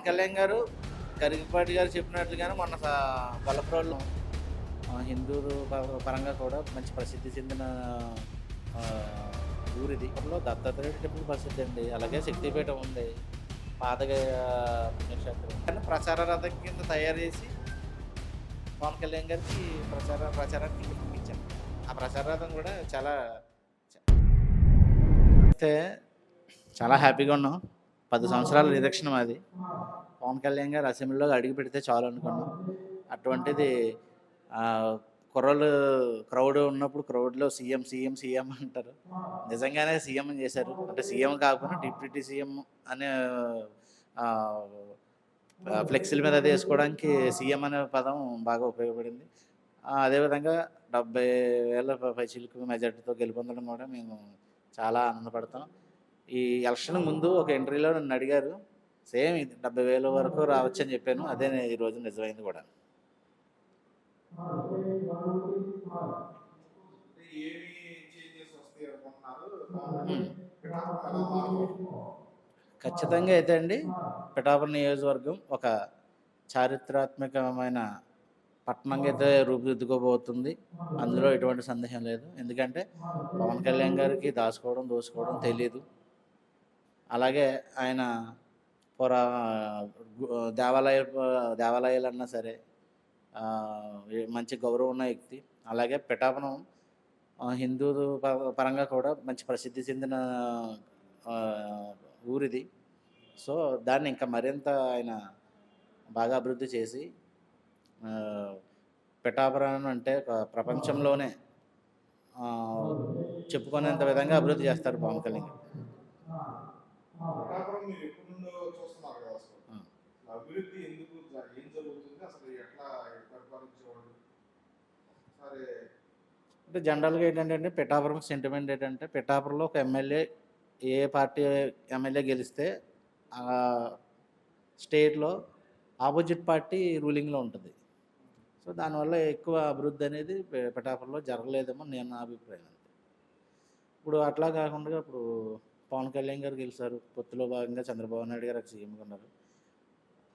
పవన్ కళ్యాణ్ గారు కరిగిపాటి గారు చెప్పినట్లుగానే మొన్న స- బలప్రోళ్ళు హిందూ పరంగా కూడా మంచి ప్రసిద్ధి చెందిన ఆ, ఊరిది. అందులో దత్తాత్రేయ టెంపుల్ ప్రసిద్ధి అండి. అలాగే శక్తిపీఠం ఉంది. పాతగా పుణ్యక్షేత్రం. కానీ ప్రచార రథం కింద తయారు చేసి పవన్ కళ్యాణ్ గారికి ప్రచార ప్రచారానికి పంపించాను ఆ ప్రచార రథం కూడా చాలా అయితే చాలా హ్యాపీగా ఉన్నాం. పది సంవత్సరాల నిరీక్షణ అది. పవన్ కళ్యాణ్ గారు అసెంబ్లీలో అడిగి పెడితే చాలు అనుకున్నాం. అటువంటిది కుర్రలు క్రౌడ్ ఉన్నప్పుడు క్రౌడ్లో సీఎం సీఎం సీఎం అంటారు. నిజంగానే సీఎం చేశారు. అంటే సీఎం కాకుండా డిప్యూటీ సీఎం అనే ఫ్లెక్సీల మీద అది వేసుకోవడానికి సీఎం అనే పదం బాగా ఉపయోగపడింది. అదేవిధంగా డెబ్బై వేల పైచిలకు మెజార్టీతో గెలుపొందడం కూడా మేము చాలా ఆనందపడతాం. ఈ ఎలక్షన్ ముందు ఒక ఎంట్రీలో నన్ను అడిగారు సేమ్ ఇది డెబ్బై వేల వరకు రావచ్చు అని చెప్పాను అదే నే- ఈ రోజు నిజమైంది కూడా? ఖచ్చితంగా అయితే అండి పిఠాపురం నియోజకవర్గం ఒక చారిత్రాత్మకమైన పట్టణంగా అయితే రూపుదిద్దుకోబోతుంది. అందులో ఎటువంటి సందేహం లేదు. ఎందుకంటే పవన్ కళ్యాణ్ గారికి దాచుకోవడం దోసుకోవడం తెలియదు అలాగే ఆయన పురా దేవాలయ దేవాలయాలు అన్నా సరే మంచి గౌరవం ఉన్న వ్యక్తి. అలాగే పిఠాపనం హిందూ పరంగా కూడా మంచి ప్రసిద్ధి చెందిన ఊరిది. సో దాన్ని ఇంకా మరింత ఆయన బాగా అభివృద్ధి చేసి పిఠాపురం అంటే ప్రపంచంలోనే చెప్పుకునేంత విధంగా అభివృద్ధి చేస్తారు పవన్ కళ్యాణ్. గారు. పిఠాపురం మీరు ఎప్పటి నుండో చూస్తున్నారు కదా అసలు. ఆ. అభివృద్ధి ఎందుకు జ- ఏం జరుగుతుంది? అసలు ఎట్లా పరిపాలించేవాడు సరే. అంటే జనరల్గా ఏంటంటే పిఠాపురం సెంటిమెంట్ ఏంటంటే పిఠాపురంలో ఒక ఎమ్మెల్యే ఏ పార్టీ ఎమ్మెల్యే గెలిస్తే ఆ స్టేట్లో ఆపోజిట్ పార్టీ రూలింగ్లో ఉంటుంది. సో దానివల్ల ఎక్కువ అభివృద్ధి అనేది పిఠాపురంలో జరగలేదేమో నేను నా అభిప్రాయం ఇప్పుడు అట్లా కాకుండా ఇప్పుడు పవన్ కళ్యాణ్ గారు గెలిచారు. పొత్తులో భాగంగా చంద్రబాబు నాయుడు గారు సీఎంగా ఉన్నారు.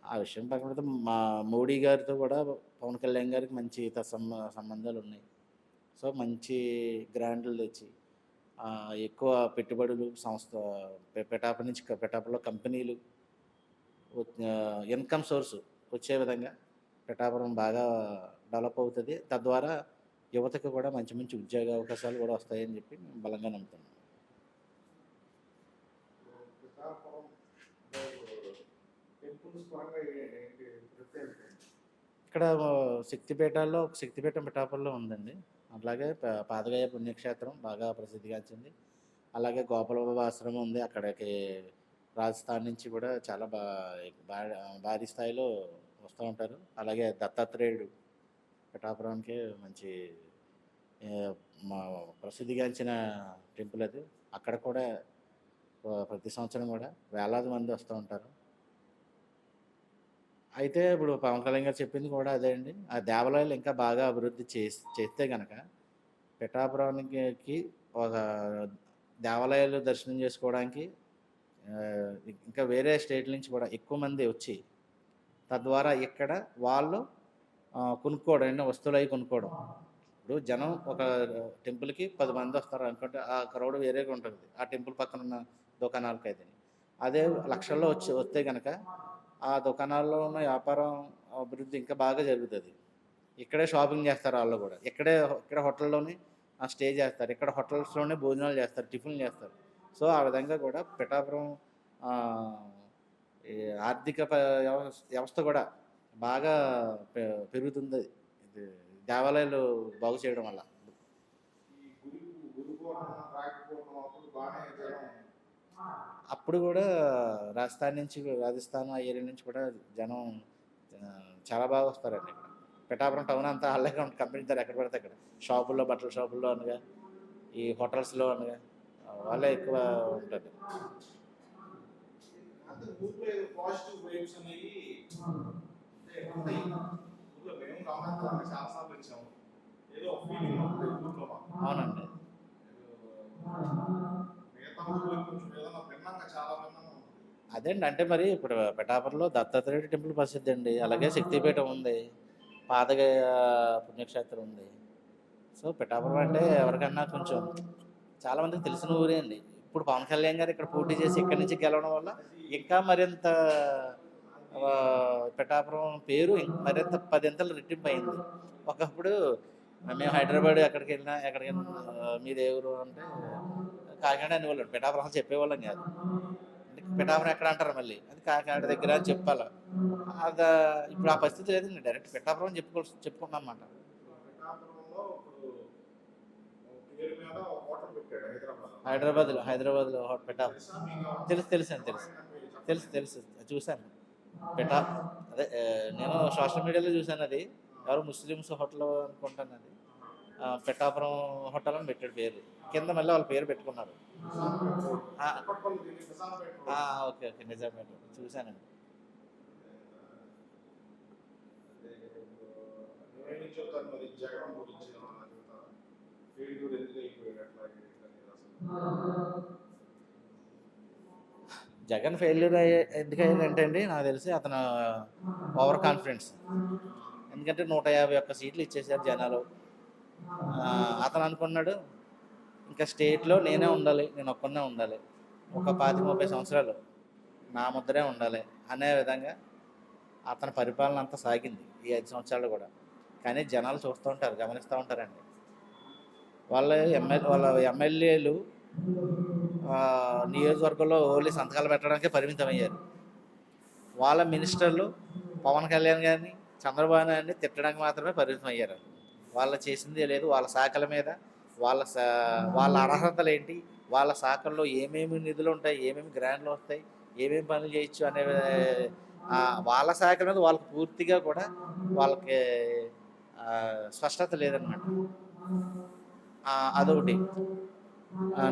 ఆ విషయం పక్కన పెడితే మా మోడీ గారితో కూడా పవన్ కళ్యాణ్ గారికి మంచి హిత సంబంధాలు ఉన్నాయి. సో మంచి గ్రాంట్లు తెచ్చి ఎక్కువ పెట్టుబడులు సంస్థ పెటాప నుంచి పెటాపలో కంపెనీలు ఇన్కమ్ సోర్స్ వచ్చే విధంగా పిఠాపురం బాగా డెవలప్ అవుతుంది. తద్వారా యువతకు కూడా మంచి మంచి ఉద్యోగ అవకాశాలు కూడా వస్తాయని చెప్పి మేము బలంగా నమ్ముతున్నాం పిఠాపురం టెంపుల్స్ పరంగా ఏ- ఏంటి ప్రత్యేకత ఏంటి? ఇక్కడ శక్తిపీఠాల్లో ఒక శక్తిపీఠం పిఠాపురంలో ఉందండి. అట్లాగే పాదగయ్య పుణ్యక్షేత్రం బాగా ప్రసిద్ధిగాంచింది. అలాగే గోపాలబాబు ఆశ్రమం ఉంది. అక్కడికి రాజస్థాన్ నుంచి కూడా చాలా బా భారీ స్థాయిలో వస్తూ ఉంటారు. అలాగే దత్తాత్రేయుడు పిఠాపురానికి మంచి మా ప్రసిద్ధిగాంచిన టెంపుల్ అది. అక్కడ కూడా ప్రతి సంవత్సరం కూడా వేలాది మంది వస్తూ ఉంటారు. అయితే ఇప్పుడు పవన్ కళ్యాణ్ గారు చెప్పింది కూడా అదే అండి. ఆ దేవాలయాలు ఇంకా బాగా అభివృద్ధి చేసి చేస్తే కనుక పిఠాపురానికి ఒక దేవాలయాలు దర్శనం చేసుకోవడానికి ఇంకా వేరే స్టేట్ నుంచి కూడా ఎక్కువ మంది వచ్చి తద్వారా ఇక్కడ వాళ్ళు కొనుక్కోవడం ఎన్నో వస్తువులు అవి కొనుక్కోవడం. ఇప్పుడు జనం ఒక టెంపుల్కి పది మంది వస్తారు అనుకుంటే ఆ క్రౌడ్ వేరేగా ఉంటుంది. ఆ టెంపుల్ పక్కన ఉన్న దుకాణాలకి అయితే అదే లక్షల్లో వచ్చి వస్తే కనుక ఆ దుకాణాల్లో ఉన్న వ్యాపారం అభివృద్ధి ఇంకా బాగా జరుగుతుంది. ఇక్కడే షాపింగ్ చేస్తారు వాళ్ళు కూడా. ఇక్కడే ఇక్కడ హోటల్లోనే స్టే చేస్తారు. ఇక్కడ హోటల్స్లోనే భోజనాలు చేస్తారు టిఫిన్లు చేస్తారు. సో ఆ విధంగా కూడా పిఠాపురం ఆర్థిక వ్యవస్థ వ్యవస్థ కూడా బాగా పె- పెరుగుతుంది. ఇది దేవాలయాలు బాగు చేయడం వల్ల. బాగానే అప్పుడు కూడా రాజస్థాన్ నుంచి రాజస్థాన్ ఆ ఏరియా నుంచి కూడా జనం చాలా బాగా వస్తారండి ఇక్కడ. పిఠాపురం టౌన్ అంతా అలాగే ఉంటుంది కంపెనీ ఎక్కడ పడితే అక్కడ. షాపుల్లో బట్టల షాపుల్లో అనగా ఈ హోటల్స్లో అనగా వాళ్ళే ఎక్కువ ఉంటుంది. అవునండి ఏదో మిగతా ఊర్లో కొంచెం ఏదైనా భిన్నంగా చాలా భిన్నంగా ఉంటుంది అదేండి అంటే మరి ఇప్పుడు పిఠాపురంలో దత్తాత్రేయ టెంపుల్ ప్రసిద్ధి అండి అలాగే శక్తిపీఠం ఉంది. పాతగ పుణ్యక్షేత్రం ఉంది. సో పిఠాపురం అంటే ఎవరికన్నా కొంచెం చాలా మందికి తెలిసిన ఊరే అండి. ఇప్పుడు పవన్ కళ్యాణ్ గారు ఇక్కడ పోటీ చేసి ఇక్కడి నుంచి గెలవడం వల్ల ఇంకా మరింత పిఠాపురం పేరు మరింత పదింతలు రెట్టింపు అయింది. ఒకప్పుడు మేము హైదరాబాద్ ఎక్కడికి వెళ్ళినా ఎక్కడికి వెళ్ళినా ఏ ఊరు అంటే కాకినాడ అనేవాళ్ళం పిఠాపురం చెప్పేవాళ్ళం కాదు. పిఠాపురం ఎక్కడ అంటారు మళ్ళీ? అది కాకినాడ దగ్గర అని చెప్పాలి. అది ఇప్పుడు ఆ పరిస్థితి లేదండి డైరెక్ట్ పిఠాపురం చెప్పుకో చెప్పుకుంటాం అన్నమాట హైదరాబాద్లో హైదరాబాద్లో పిఠాపురం తెలుసు తెలుసు అని తెలుసు తెలుసు తెలుసు చూశాను. పిఠా అదే నేను సోషల్ మీడియాలో చూశాను అది. ఎవరు ముస్లిమ్స్ హోటల్ అనుకుంటాను అది. పెట్టాపురం హోటల్ అని పెట్టాడు పేరు. కింద మళ్ళీ వాళ్ళ పేరు పెట్టుకున్నారు. ఓకే ఓకే నిజమే చూశానండి. జగన్ ఫెయిల్యూర్ అయ్యే ఎందుకు అండి నాకు తెలిసి అతను ఓవర్ కాన్ఫిడెన్స్ ఎందుకంటే నూట యాభై ఒక్క సీట్లు ఇచ్చేసారు జనాలు. అతను అనుకున్నాడు ఇంకా స్టేట్లో నేనే ఉండాలి నేను ఒక్కనే ఉండాలి. ఒక పాతి ముప్పై సంవత్సరాలు నా ముద్దరే ఉండాలి అనే విధంగా అతని పరిపాలన అంతా సాగింది ఈ ఐదు సంవత్సరాలు కూడా. కానీ జనాలు చూస్తూ ఉంటారు గమనిస్తూ ఉంటారండి. వాళ్ళ ఎమ్మెల్యే వాళ్ళ ఎమ్మెల్యేలు నియోజకవర్గంలో ఓన్లీ సంతకాలు పెట్టడానికే పరిమితం అయ్యారు. వాళ్ళ మినిస్టర్లు పవన్ కళ్యాణ్ గారిని చంద్రబాబు నాయుడిని తిట్టడానికి మాత్రమే పరిమితం అయ్యారు. వాళ్ళు చేసిందే లేదు వాళ్ళ శాఖల మీద వాళ్ళ వాళ్ళ అర్హతలు ఏంటి వాళ్ళ శాఖల్లో ఏమేమి నిధులు ఉంటాయి ఏమేమి గ్రాంట్లు వస్తాయి ఏమేమి పనులు చేయొచ్చు అనే వాళ్ళ శాఖల మీద వాళ్ళకి పూర్తిగా కూడా వాళ్ళకి స్పష్టత లేదనమాట అదొకటి.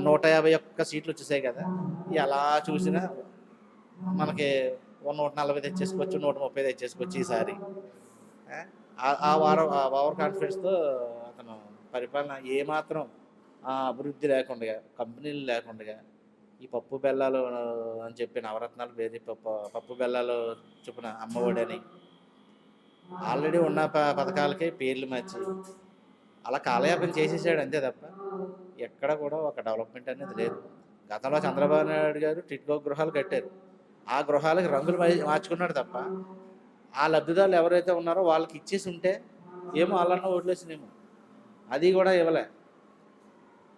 నూట యాభై ఒక్క సీట్లు వచ్చేసాయి కదా ఎలా చూసినా మనకి నూట నలభై తెచ్చేసుకోవచ్చు నూట ముప్పై తెచ్చేసుకోవచ్చు ఈసారి. ఆ, వారం ఓవర్ కాన్ఫిడెన్స్తో అతను పరిపాలన ఏమాత్రం అభివృద్ధి లేకుండా కంపెనీలు లేకుండా ఈ పప్పు బెల్లాలు అని చెప్పి నవరత్నాలు పేరు పప్పు పప్పు బెల్లాలు చొప్పున అమ్మఒడని ఆల్రెడీ ఉన్న ప పథకాలకే పేర్లు మార్చి అలా కాలయాపన చేసేసాడు అంతే తప్ప ఎక్కడ కూడా ఒక డెవలప్మెంట్ అనేది లేదు. గతంలో చంద్రబాబు నాయుడు గారు టిట్కో గృహాలు కట్టారు. ఆ గృహాలకు రంగులు మార్చుకున్నాడు తప్ప ఆ లబ్ధిదారులు ఎవరైతే ఉన్నారో వాళ్ళకి ఇచ్చేసి ఉంటే ఏమో వాళ్ళన్న వదిలేసినేమో. అది కూడా ఇవ్వలే.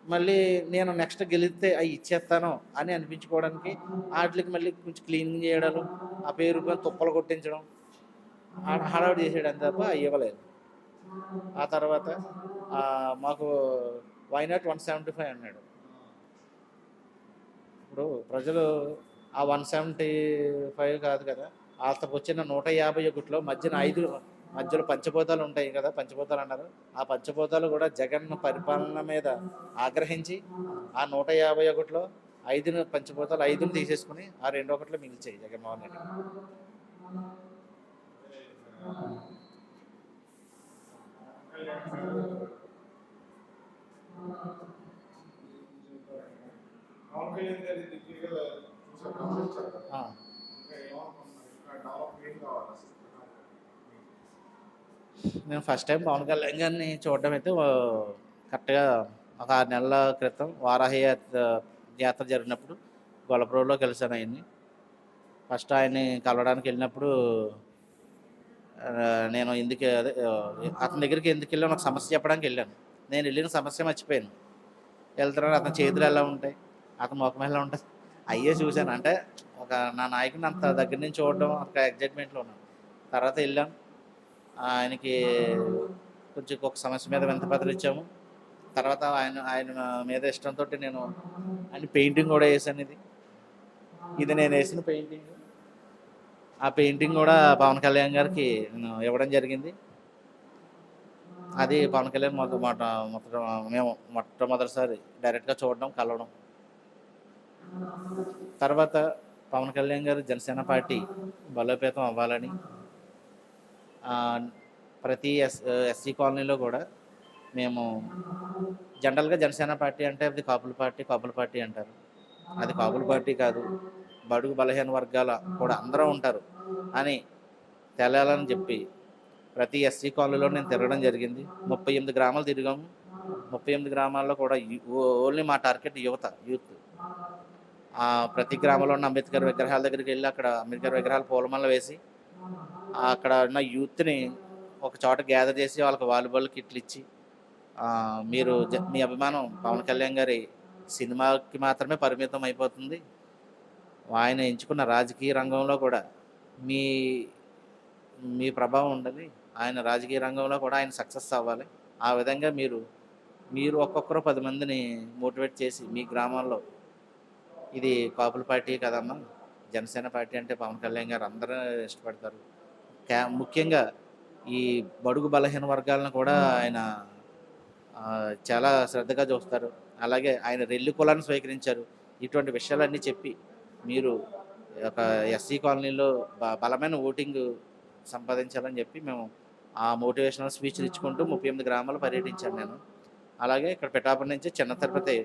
మళ్ళీ నేను నెక్స్ట్ గెలిస్తే అవి ఇచ్చేస్తాను అని అనిపించుకోవడానికి వాటికి మళ్ళీ కొంచెం క్లీనింగ్ చేయడాలు ఆ పేరు తుప్పలు కొట్టించడం హడావిడి చేసేయడం తప్ప అవి ఇవ్వలేదు. ఆ తర్వాత మాకు వైనాట్ వన్ సెవెంటీ ఫైవ్ అన్నాడు. ఇప్పుడు ప్రజలు ఆ వన్ సెవెంటీ ఫైవ్ కాదు కదా వాళ్ళకి వచ్చిన నూట యాభై ఒకటిలో మధ్యన ఐదు మధ్యలో పంచభూతాలు ఉంటాయి కదా పంచభూతాలు అన్నారు. ఆ పంచభూతాలు కూడా జగన్ పరిపాలన మీద ఆగ్రహించి ఆ నూట యాభై ఒకటిలో ఐదును పంచభూతాలు ఐదును తీసేసుకుని ఆ రెండు ఒకటిలో మిగిల్చాయి జగన్మోహన్ రెడ్డి పవన్ కళ్యాణ్ గారి దగ్గరగా చూసారు గమనించారు కదా ఆ, ఇంకా ఏమనుకుంటున్నారు ఇంకా డెవలప్ ఏం కావాలి అసలు నేను ఫస్ట్ టైం పవన్ కళ్యాణ్ గారిని చూడడం అయితే కరెక్ట్గా ఒక ఆరు నెలల క్రితం వారాహి యాత్ర జరిగినప్పుడు గొల్లపురంలో కలిసాను ఆయన్ని. ఫస్ట్ ఆయన్ని కలవడానికి వెళ్ళినప్పుడు నేను ఎందుకు అదే అతని దగ్గరికి ఎందుకు వెళ్ళాను ఒక సమస్య చెప్పడానికి వెళ్ళాను. నేను వెళ్ళిన సమస్య మర్చిపోయాను. వెళ్తున్నాను అతని చేతులు ఎలా ఉంటాయి అతని ముఖం ఎలా ఉంటుంది అయ్యే చూశాను. అంటే ఒక నా నాయకుని అంత దగ్గర నుంచి చూడడం అక్కడ ఎగ్జైట్మెంట్లో ఉన్నాను. తర్వాత వెళ్ళాను. ఆయనకి కొంచెం ఒక సమస్య మీద వింతపత్రం ఇచ్చాము. తర్వాత ఆయన ఆయన మీద ఇష్టంతో నేను ఆయన పెయింటింగ్ కూడా వేసాను ఇది. ఇది నేను వేసిన పెయింటింగ్. ఆ పెయింటింగ్ కూడా పవన్ కళ్యాణ్ గారికి నేను ఇవ్వడం జరిగింది. అది పవన్ కళ్యాణ్ మాకు మొట్ట మొట్ట మేము మొట్టమొదటిసారి డైరెక్ట్గా చూడడం కలవడం. తర్వాత పవన్ కళ్యాణ్ గారు జనసేన పార్టీ బలోపేతం అవ్వాలని ప్రతి ఎస్ ఎస్సీ కాలనీలో కూడా మేము జనరల్గా జనసేన పార్టీ అంటే అది కాపుల పార్టీ కాపుల పార్టీ అంటారు. అది కాపుల పార్టీ కాదు. బడుగు బలహీన వర్గాల కూడా అందరూ ఉంటారు. అని తెలాలని చెప్పి ప్రతి ఎస్సీ కాలనీలో నేను తిరగడం జరిగింది. ముప్పై ఎనిమిది గ్రామాలు తిరిగాము. ముప్పై ఎనిమిది గ్రామాల్లో కూడా ఓన్లీ మా టార్గెట్ యువత యూత్. ప్రతి గ్రామంలో ఉన్న అంబేద్కర్ విగ్రహాల దగ్గరికి వెళ్ళి అక్కడ అంబేద్కర్ విగ్రహాలు పూలమాల వేసి అక్కడ ఉన్న యూత్ని ఒక చోట గ్యాదర్ చేసి వాళ్ళకి వాలీబాల్ కిట్లు ఇచ్చి మీరు జ- మీ అభిమానం పవన్ కళ్యాణ్ గారి సినిమాకి మాత్రమే పరిమితం అయిపోతుంది. ఆయన ఎంచుకున్న రాజకీయ రంగంలో కూడా మీ మీ ప్రభావం ఉండాలి. ఆయన రాజకీయ రంగంలో కూడా ఆయన సక్సెస్ అవ్వాలి. ఆ విధంగా మీరు మీరు ఒక్కొక్కరు పది మందిని మోటివేట్ చేసి మీ గ్రామాల్లో ఇది కాపుల పార్టీ కదమ్మా. జనసేన పార్టీ అంటే పవన్ కళ్యాణ్ గారు అందరూ ఇష్టపడతారు. ముఖ్యంగా ఈ బడుగు బలహీన వర్గాలను కూడా ఆయన చాలా శ్రద్ధగా చూస్తారు. అలాగే ఆయన రెల్లి కులాన్ని స్వీకరించారు. ఇటువంటి విషయాలన్నీ చెప్పి మీరు ఒక ఎస్సీ కాలనీలో బలమైన ఓటింగ్ సంపాదించాలని చెప్పి మేము ఆ మోటివేషనల్ స్పీచ్లు ఇచ్చుకుంటూ ముప్పై ఎనిమిది గ్రామాలు పర్యటించాను నేను. అలాగే ఇక్కడ పిఠాపురం నుంచి చిన్న తిరుపతి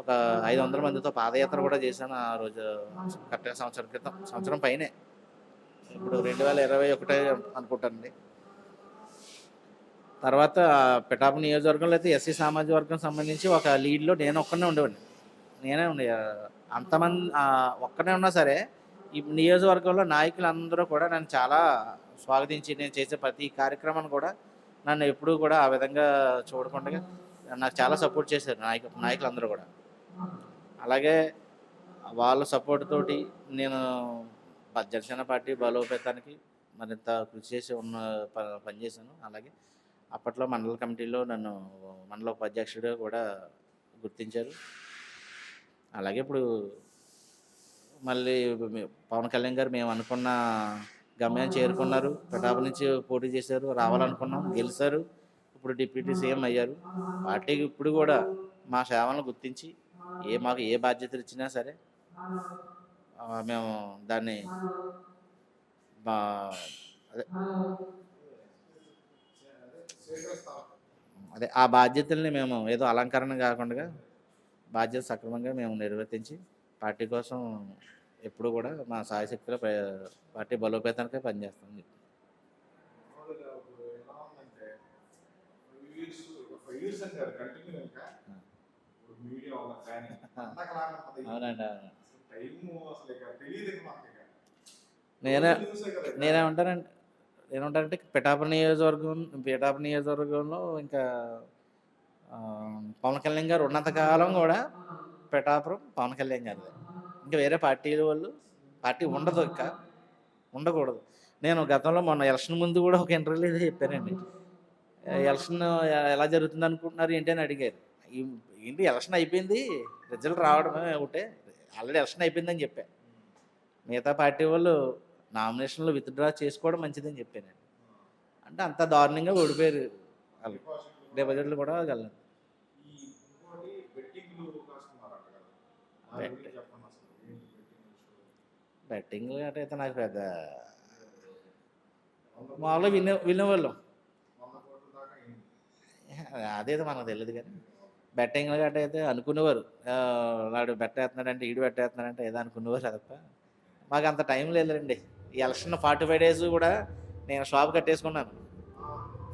ఒక ఐదు వందల మందితో పాదయాత్ర కూడా చేశాను ఆ రోజు కరెక్ట్గా సంవత్సరం క్రితం సంవత్సరం పైనే. ఇప్పుడు రెండు వేల ఇరవై ఒకటే అనుకుంటానండి. తర్వాత పిఠాప నియోజకవర్గంలో అయితే ఎస్సీ సామాజిక వర్గం సంబంధించి ఒక లీడ్లో నేను ఒక్కనే ఉండేవాడిని. నేనే ఉండే అంతమంది ఒక్కనే ఉన్నా సరే ఈ నియోజకవర్గంలో నాయకులందరూ కూడా నన్ను చాలా స్వాగతించి నేను చేసే ప్రతి కార్యక్రమాన్ని కూడా నన్ను ఎప్పుడూ కూడా ఆ విధంగా చూడకుండా నాకు చాలా సపోర్ట్ చేశారు నాయకు నాయకులందరూ కూడా. అలాగే వాళ్ళ సపోర్ట్ తోటి నేను జనసేన పార్టీ బలోపేతానికి మరింత కృషి చేసి ఉన్న ప- పనిచేశాను అలాగే అప్పట్లో మండల కమిటీలో నన్ను మండల ఉపాధ్యక్షుడు కూడా గుర్తించారు. అలాగే ఇప్పుడు మళ్ళీ పవన్ కళ్యాణ్ గారు మేము అనుకున్న గమ్యం చేరుకున్నారు. పిఠాపు నుంచి పోటీ చేశారు. రావాలనుకున్నాం. గెలిచారు. ఇప్పుడు డిప్యూటీ సీఎం అయ్యారు. పార్టీకి ఇప్పుడు కూడా మా సేవలను గుర్తించి ఏ మాకు ఏ బాధ్యతలు ఇచ్చినా సరే మేము దాన్ని బా- అదే ఆ బాధ్యతల్ని మేము ఏదో అలంకరణ కాకుండా బాధ్యత సక్రమంగా మేము నిర్వర్తించి పార్టీ కోసం ఎప్పుడు కూడా మా సాయశక్తిలో ప్ర- పార్టీ బలోపేతానికే పనిచేస్తాం. అవునండి అవును. నేనే. నేనేమంటానంటే నేనేమంటానంటే పిఠాపురం నియోజకవర్గం పిఠాపురం నియోజకవర్గంలో ఇంకా పవన్ కళ్యాణ్ గారు ఉన్నంతకాలం కూడా పిఠాపురం పవన్ కళ్యాణ్ గారు ఇంకా వేరే పార్టీల వాళ్ళు పార్టీ ఉండదు ఇంకా ఉండకూడదు. నేను గతంలో మొన్న ఎలక్షన్ ముందు కూడా ఒక ఇంటర్వ్యూలో చెప్పానండి. ఎలక్షన్ ఎలా జరుగుతుంది అనుకుంటున్నారు ఏంటి అని అడిగారు. ఏంటి ఎలక్షన్ అయిపోయింది రిజల్ట్ రావడమే ఒకటే ఆల్రెడీ ఎలక్షన్ అయిపోయిందని చెప్పా. మిగతా పార్టీ వాళ్ళు నామినేషన్లో విత్డ్రా చేసుకోవడం మంచిదని చెప్పాను అంటే అంత దారుణంగా ఓడిపోయారు వాళ్ళు. డిపాజిట్లు కూడా ఏంటి బెట్టింగ్ అయితే నాకు పెద్ద మామూలుగా వినే వినేవాళ్ళం. అదేదో మనకు తెలియదు కానీ. బెట్టింగ్ గట్ట అయితే అనుకునేవారు. వాడు బెట్టేస్తున్నాడంటే ఈడు బెట్టేస్తున్నాడంటే ఏదో అనుకునేవారు తప్ప. మాకు అంత టైం లేదండి ఈ ఎలక్షన్ ఫార్టీ ఫైవ్ డేస్ కూడా నేను shop కట్టేసుకున్నాను.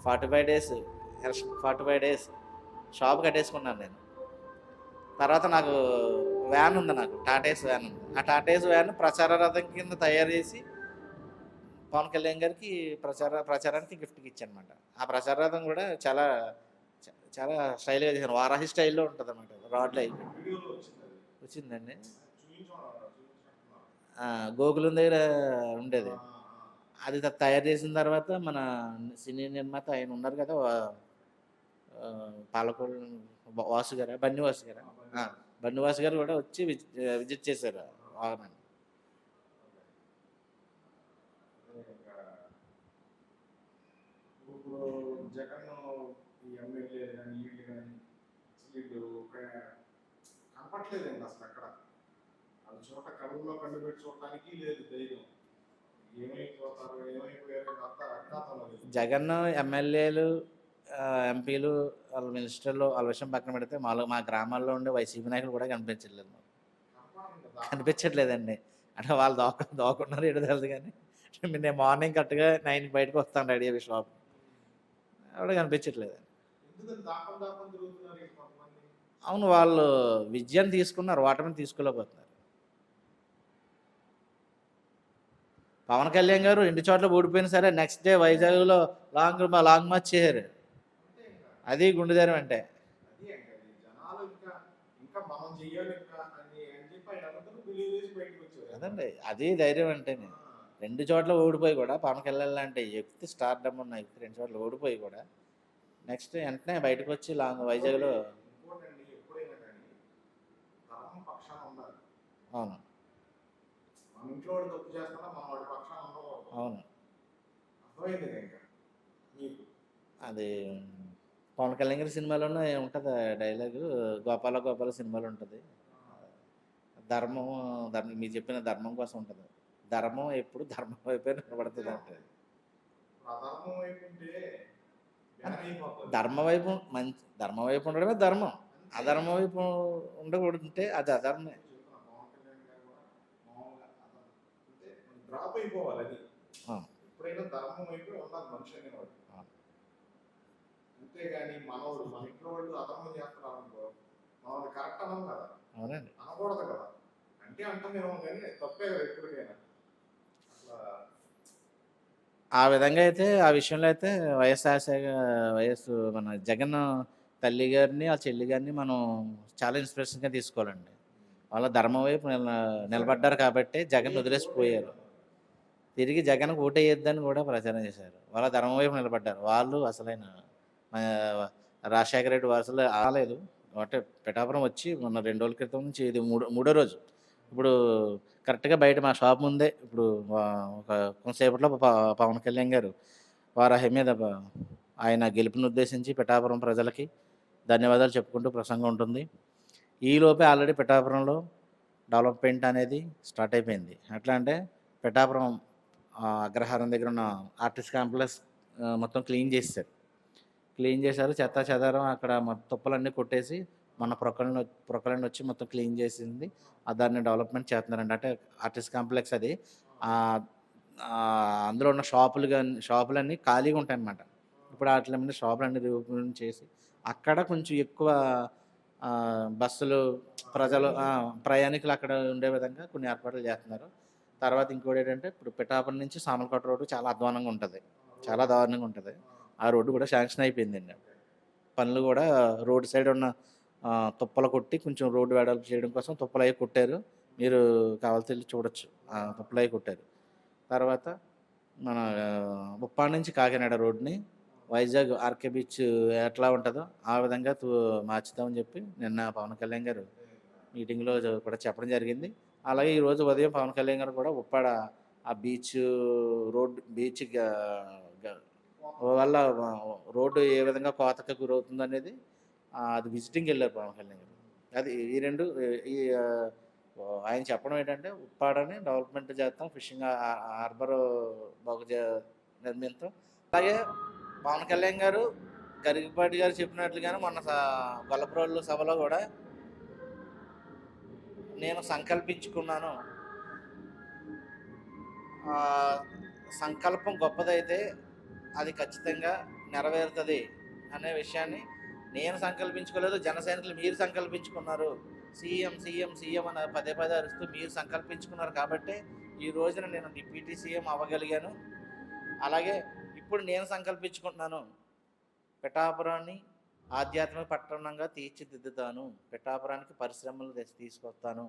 Forty five days election forty five days shop కట్టేసుకున్నాను నేను. తర్వాత నాకు వ్యాన్ ఉంది నాకు టాటేస్ వ్యాన్ ఉంది. ఆ టాటేస్ వ్యాన్ ప్రచార రథం కింద తయారు చేసి పవన్ కళ్యాణ్ గారికి ప్రచార ప్రచారానికి గిఫ్ట్కి ఇచ్చానమాట. ఆ ప్రచార రథం కూడా చాలా చాలా స్టైల్గా చేశాను వారాహి స్టైల్లో ఉంటుంది అనమాట వచ్చింది అది వచ్చిందండి. గోకులం దగ్గర ఉండేది. అది తయారు చేసిన తర్వాత మన సినీ నిర్మాత ఆయన ఉన్నారు కదా వా- వాసు గారు? బన్నీ వాసు గారు? బన్నీ వాసు గారు. కూడా వచ్చి విజి- విజిట్ చేశారు వాహనాన్ని. జగన్ ఈ ఎమ్మెల్యే కానీ వీళ్ళు కానీ వీళ్ళు ప్ర- కనపట్లేదండి అసలు అక్కడ. అది చోట కళ్ళలో కళ్ళు పెట్టి చూడటానికి లేదు ధైర్యం. ఏమైపోతారు ఏమైపోయారు అంత అజ్ఞాతంలో లేదు. జగన్ ఎమ్మెల్యేలు ఎంపీలు వాళ్ళ మినిస్టర్లు వాళ్ళ విషయం పక్కన పెడితే మాలో మా గ్రామాల్లో ఉండే వైసీపీ నాయకులు కూడా కనిపించట్లేదు. కనిపించట్లేదండి. అంటే వాళ్ళు దోక దోకున్నారు ఏడో తెలుసు కానీ. నేను మార్నింగ్ కరెక్ట్గా నైన్కి బయటకు వస్తాను రెడీ అయ్యి షాప్. ఆవిడ కనిపించట్లేదు అవును వాళ్ళు విద్యను తీసుకున్నారు ఓటమిని తీసుకోలేకపోతున్నారు. పవన్ కళ్యాణ్ గారు రెండు చోట్ల ఓడిపోయినా సరే నెక్స్ట్ డే వైజాగ్లో లాంగ్ లాంగ్ మార్చ్ చేశారు. అది గుండెధైర్యం అంటే. అదండి అది ధైర్యం అంటే ఆ, రెండు చోట్ల ఓడిపోయి కూడా పవన్ కళ్యాణ్ లాంటి వ్యక్తి స్టార్ డమ్ ఉన్న వ్యక్తి రెండు చోట్ల ఓడిపోయి కూడా నెక్స్ట్ వెంటనే బయటకు వచ్చి లాంగ్ వైజాగ్లో ఇంకోటి అండి ఎప్పుడైనా కానీ ధర్మం పక్షాన ఉండాలి అవును. మన ఇంట్లో వాడు తప్పు చేస్తున్నా మన వాడి పక్షాన ఉండకూడదు అవును. అర్థమైంది ఇంకా? మీకు? అది పవన్ కళ్యాణ్ గారి సినిమాలోనే ఉంటుంది డైలాగు. గోపాల గోపాల సినిమాలో ఉంటుంది. ధర్మం ధర్మం మీరు చెప్పిన ధర్మం కోసం ఉంటుంది. ధర్మం ఎప్పుడు ధర్మం వైపే నిలబడుతుంది అంటే ధర్మం వైపు మంచి ధర్మం వైపు ఉండడమే ధర్మం. అధర్మం వైపు ఉండకూడదంటే అది అధర్మే చెప్తున్నా, పవన్ కళ్యాణ్ గారు కూడా మామూలుగా అధర్మం. అంటే అది. ఎప్పుడైనా ధర్మం వైపు ఉండాలి మనిషి అనేవాడు. అంతేగాని మనవాడు మన ఇంట్లో వాళ్ళు అధర్మం చేస్తున్నారు అనుకో మనం కరెక్ట్ అనం కదా. అనకూడదు కదా. అంటే అంటామేమో కానీ తప్పే కదా ఎప్పటికైనా. అట్లా ఆ విధంగా అయితే ఆ విషయంలో అయితే వైఎస్ రాజశేఖర వైఎస్ మన జగన్ తల్లి గారిని ఆ చెల్లి గారిని మనం చాలా ఇన్స్పిరేషన్గా తీసుకోవాలండి. వాళ్ళ ధర్మం వైపు నిల నిలబడ్డారు కాబట్టి జగన్ వదిలేసిపోయారు. తిరిగి జగన్కు ఓటేయొద్దని కూడా ప్రచారం చేశారు. వాళ్ళ ధర్మం వైపు నిలబడ్డారు. వాళ్ళు అసలైన రాజశేఖర రెడ్డి వారసులు ఆలేదు అంటే పిఠాపురం వచ్చి మొన్న రెండు రోజుల క్రితం నుంచి ఇది మూడో మూడో రోజు. ఇప్పుడు కరెక్ట్గా బయట మా షాప్ ముందే ఇప్పుడు ఒక కొంతసేపట్లో ప- పవన్ కళ్యాణ్ గారు వారాహి మీద ఆయన గెలుపుని ఉద్దేశించి పిఠాపురం ప్రజలకి ధన్యవాదాలు చెప్పుకుంటూ ప్రసంగం ఉంటుంది. ఈలోపే ఆల్రెడీ పిఠాపురంలో డెవలప్మెంట్ అనేది స్టార్ట్ అయిపోయింది. ఎట్లా అంటే పిఠాపురం అగ్రహారం దగ్గర ఉన్న ఆర్టిస్ట్ కాంప్లెక్స్ మొత్తం క్లీన్ చేశారు క్లీన్ చేశారు. చెత్త చెదారం అక్కడ తుప్పలన్నీ కొట్టేసి మన ప్రొక్కలని ప్రొక్కలని వచ్చి మొత్తం క్లీన్ చేసింది. దాన్ని డెవలప్మెంట్ చేస్తున్నారండి. అంటే ఆర్టిస్ట్ కాంప్లెక్స్ అది. అందులో ఉన్న షాపులు కానీ షాపులన్నీ ఖాళీగా ఉంటాయి అన్నమాట ఇప్పుడు వాటి మీద షాపులన్నీ రీఓపెన్ చేసి అక్కడ కొంచెం ఎక్కువ బస్సులు ప్రజలు ప్రయాణికులు అక్కడ ఉండే విధంగా కొన్ని ఏర్పాట్లు చేస్తున్నారు. తర్వాత ఇంకోటి ఏంటంటే ఇప్పుడు పిఠాపురం నుంచి సామలకోట రోడ్డు చాలా అధ్వానంగా ఉంటుంది. చాలా దారుణంగా ఉంటుంది. ఆ రోడ్డు కూడా శాంక్షన్ అయిపోయిందండి పనులు కూడా రోడ్ సైడ్ ఉన్న తుప్పలు కొట్టి కొంచెం రోడ్డు వెడల్పు చేయడం కోసం తుప్పలు అవి కొట్టారు. మీరు కావాల్సి వెళ్ళి చూడొచ్చు. ఆ తుప్పలు కొట్టారు. తర్వాత మన ఉప్పాడ నుంచి కాకినాడ రోడ్ని వైజాగ్ ఆర్కే బీచ్ ఎట్లా ఉంటుందో ఆ విధంగా తూ- మార్చుదామని చెప్పి నిన్న పవన్ కళ్యాణ్ గారు మీటింగ్లో కూడా చెప్పడం జరిగింది. అలాగే ఈరోజు ఉదయం పవన్ కళ్యాణ్ గారు కూడా ఉప్పాడ ఆ బీచ్ రోడ్ బీచ్ వల్ల రోడ్డు ఏ విధంగా కోతకు గురవుతుంది అనేది అది విజిటింగ్ వెళ్ళారు పవన్ కళ్యాణ్ గారు. అది ఈ రెండు ఈ ఆయన చెప్పడం ఏంటంటే ఉప్పాడని డెవలప్మెంట్ చేస్తాం ఫిషింగ్ హార్బర్ బాగు చే- నిర్మిస్తాం అలాగే పవన్ కళ్యాణ్ గారు గరికపాటి గారు చెప్పినట్లుగానే మొన్న స- గొల్లపురోళ్ళు సభలో కూడా నేను సంకల్పించుకున్నాను. సంకల్పం గొప్పదైతే అది ఖచ్చితంగా నెరవేరుతుంది అనే విషయాన్ని నేను సంకల్పించుకోలేదు. జనసైనికులు మీరు సంకల్పించుకున్నారు. సీఎం సీఎం సీఎం అని పదే పదే అరుస్తూ మీరు సంకల్పించుకున్నారు కాబట్టి ఈ రోజున నేను డిప్యూటీ సీఎం అవ్వగలిగాను. అలాగే ఇప్పుడు నేను సంకల్పించుకుంటున్నాను. పిఠాపురాన్ని ఆధ్యాత్మిక పట్టణంగా తీర్చిదిద్దుతాను. పిఠాపురానికి పరిశ్రమలు తీసుకొస్తాను.